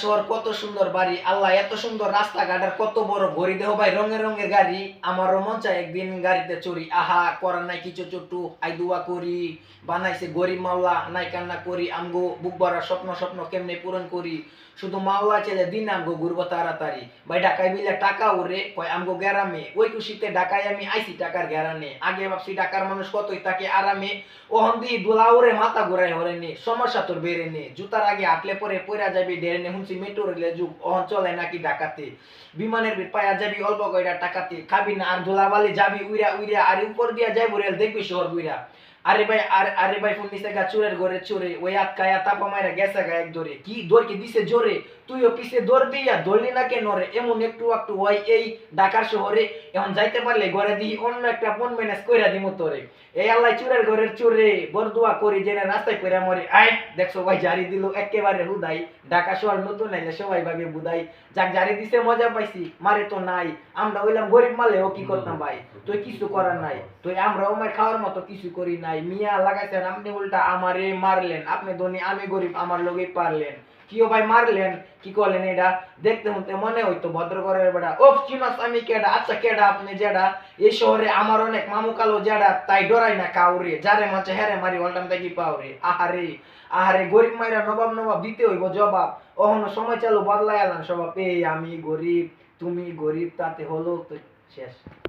শহর, কত সুন্দর বাড়ি। আল্লাহ, এত সুন্দর রাস্তাঘাট আর কত বড় ঘড়ি। দেহ ভাই রঙের রঙের গাড়ি। আমারও মন চায় একদিন গাড়িতে চড়ি। আহা, করার নাই কিছু চট্টু। আই দুয়া করি, বানাইছে গরিব মাওলা, নাই কান্না করি। আমগো বুক ভরা স্বপ্ন স্বপ্ন কেমনে পূরণ করি? শুধু মাওলা চেলে দিন আমগো ঘুরবো তাড়াতাড়ি। ভাই, ঢাকায় বিলে টাকা উড়ে কয়, আমগো গ্যারামে ওই খুশিতে ঢাকায় আমি আইছি টাকার গ্যারানে। আগে ভাবছি ঢাকার মানুষ কতই তাকে আরামে। ওহন দি দোলা উড়ে মাথা ঘুরাই হরে নে সমস্যা তোর বেড়ে নে জুতার আগে হাঁটলে পরে পয়রা যাবি ডেরে নে হুনছি মেট্রো রেলে যুগ। ওহন চলে নাকি ঢাকাতে বিমানের পায়া যাবি, অল্প কয়টা টাকাতে। খাবি না, আর ধুলাবালি যাবি, উইরা উইরা, আর উপর দিয়া যাইব রেল, দেখবি শহর বুইরা। আরে ভাই, আর, আরে ভাই ফোন দিছে গা, চুরের ঘরে চুরে। ওই আটকায়া তাপা মাইরা গেছে গা এক ধরে কি দৌড় কি দিছে জোরে? তুইও পিছে দৌড় দিয়া ধরলি না কেন রে? এমন একটু একটু হয় এই ঢাকার শহরে। এখন যাইতে পারলে ঘরে দিই অন্য একটা ফোন ম্যানেজ কইরা দিমু তোরে। এই আল্লাহ চুরের ঘরের চুরে, বরদুয়া করি জেনে রাস্তায় কইরা মরে। আয়, দেখছ ভাই, জারি দিল একেবারে হুদাই। ঢাকা শহর নতুন নাইলে সবাই ভাবে বুদাই যাক, জারি দিছে, মজা পাইছি, মারে তো নাই। আমরা হইলাম গরিব মালে, ও কি করতাম ভাই? তুই কিছু করার নাই। তুই আমরা ওমার খাওয়ার মতো কিছু করি নাই। মিয়া লাগাইছেন, আপনি উল্টা আমারে মারলেন। আপনি ধনী, আমি গরিব, আমার লোকে পারলেন। কিও ভাই মারলেন? কি করলেন এটা? দেখতে মতে মনে হইতো ভদ্রগরের বেড়া ওফ চিনস আমি কেডা? আচ্ছা কেডা আপনি যেডা এই শহরে আমার অনেক মামু কালো যেডা তাই ডরাই না কাউরে। যারে মাঝে হেরে মারি অল্টাম থেকে পাওরে। আহারে আহারে, গরিব মাইরা নবাব নবাব দিতে হইব জবাব। অহনো সময় চালু বদলাই এলাম সবাব। এই, আমি গরিব, তুমি গরিব, তাতে হলো তো শেষ।